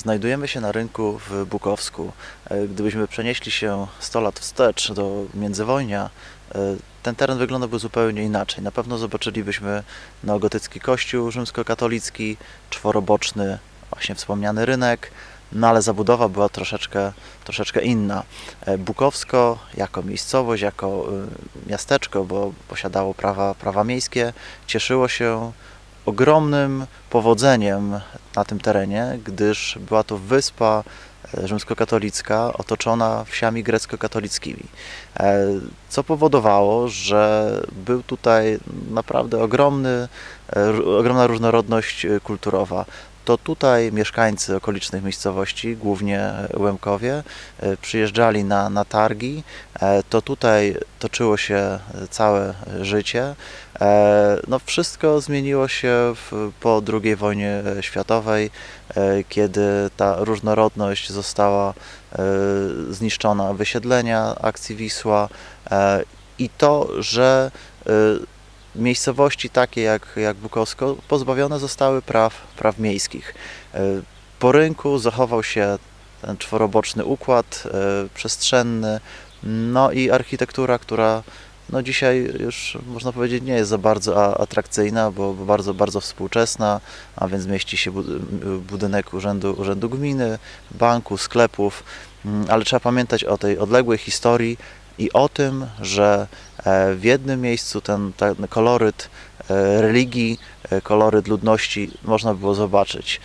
Znajdujemy się na rynku w Bukowsku. E, Gdybyśmy przenieśli się 100 lat wstecz do międzywojnia, e, ten teren wyglądałby zupełnie inaczej. Na pewno zobaczylibyśmy neogotycki kościół rzymskokatolicki, czworoboczny, właśnie wspomniany rynek, no ale zabudowa była troszeczkę, troszeczkę inna. E, Bukowsko jako miejscowość, jako miasteczko, bo posiadało prawa, prawa miejskie, cieszyło się ogromnym powodzeniem na tym terenie, gdyż była to wyspa e, rzymskokatolicka otoczona wsiami grecko-katolickimi, e, co powodowało, że był tutaj naprawdę ogromny, e, ogromna różnorodność kulturowa. To tutaj mieszkańcy okolicznych miejscowości, głównie Łemkowie, e, przyjeżdżali na, na targi. E, To tutaj toczyło się całe życie. E, No, wszystko zmieniło się w, po II wojnie światowej, kiedy ta różnorodność została zniszczona. Wysiedlenia akcji Wisła i to, że miejscowości takie jak, jak Bukowsko pozbawione zostały praw, praw miejskich. E, Po rynku zachował się ten czworoboczny układ e, przestrzenny, no i architektura, która no dzisiaj już można powiedzieć nie jest za bardzo atrakcyjna, bo bardzo, bardzo współczesna, a więc mieści się bud- budynek urzędu, urzędu gminy, banku, sklepów, Mm, ale trzeba pamiętać o tej odległej historii i o tym, że e, w jednym miejscu ten, ten koloryt e, religii, e, koloryt ludności można było zobaczyć.